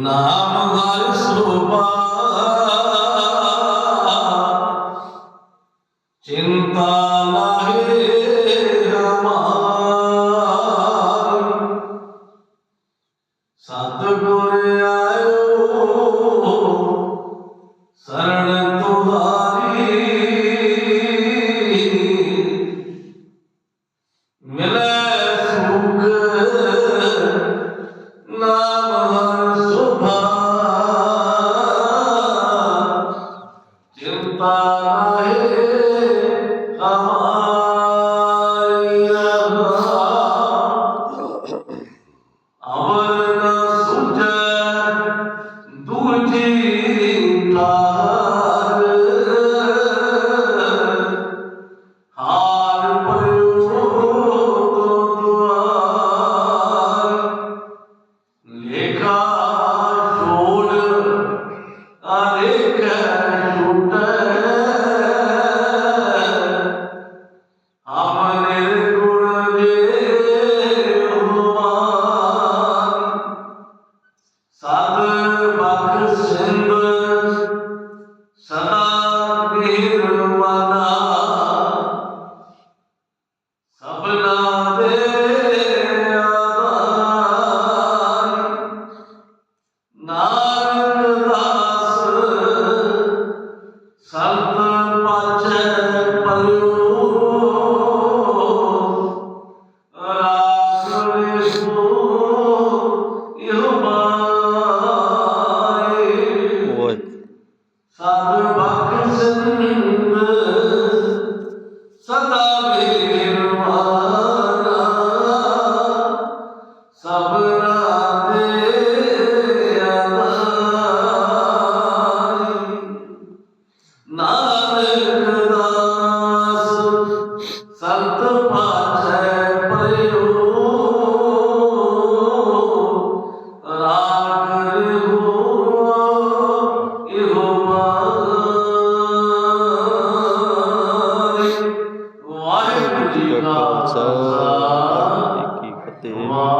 ਨਾਮ ਗਲ ਸੁਭਾ। ਚਿੰਤਾ ਲਾਹੇ ਰਮਾਨ। ਸਤ ਗੁਰ ਆਇਓ ਸਰਣ ਤੁਮਾਰੀ। ਮਿਲੇ ਸੁਖ আমার ਸਭ ਪਾਛੈ ਪਰਮ ਸੰਤ ਪਾਛੈ ਪਰਿਓ ਵਾਹਿਗੁਰੂ ਜੀ ਕਾ ਖਾਲਸਾ। ਵਾਹਿਗੁਰੂ ਜੀ ਕੀ ਫਤਿਹ।